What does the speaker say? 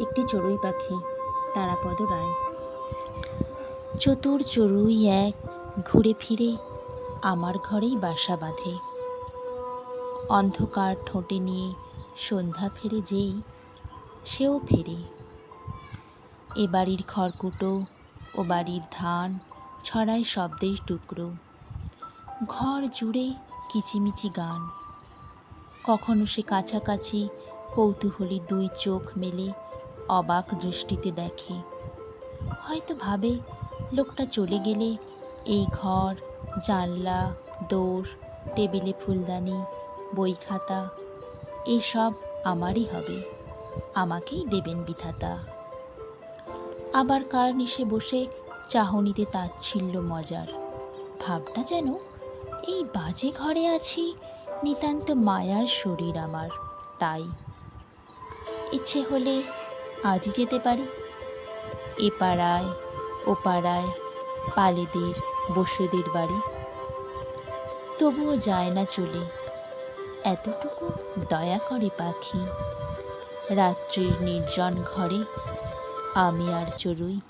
একটি চড়ুই পাখি, তারাপদ রায়। চতুর চড়ুই এক ঘুরে ফিরে, আমার ঘরেই বাসা বাঁধে। অন্ধকার ঠোঁটে নিয়ে সন্ধ্যা ফেরে যেই, সেও ফেরে। এ বাড়ির খড়কুটো, ও বাড়ির ধান ছড়ায় শব্দের টুকরো। ঘর জুড়ে কিচিমিচি গান। কখনো সে কাছাকাছি কৌতূহলী দুই চোখ মেলে অবাক দৃষ্টিতে দেখে। হয়তো ভাবে, লোকটা চলে গেলে এই ঘর, জানলা দৌড় টেবিলে ফুলদানি, বই খাতা, এইসব আমারই হবে। আমাকেই দেবেন বিধাতা। আবার কার নিশে বসে চাহনিতে তাচ্ছিল্য মজার। ভাবটা যেন, এই বাজে ঘরে আছি, নিতান্ত মায়ার শরীর আমার, তাই। ইচ্ছে হলে আজই যেতে পারি। এ পাড়ায়, ও পাড়ায় পালেদের, বসেদের বাড়ি। তবুও যায় না চলে। এতটুকু দয়া করে পাখি। রাত্রির নির্জন ঘরে আমি আর চড়ুই।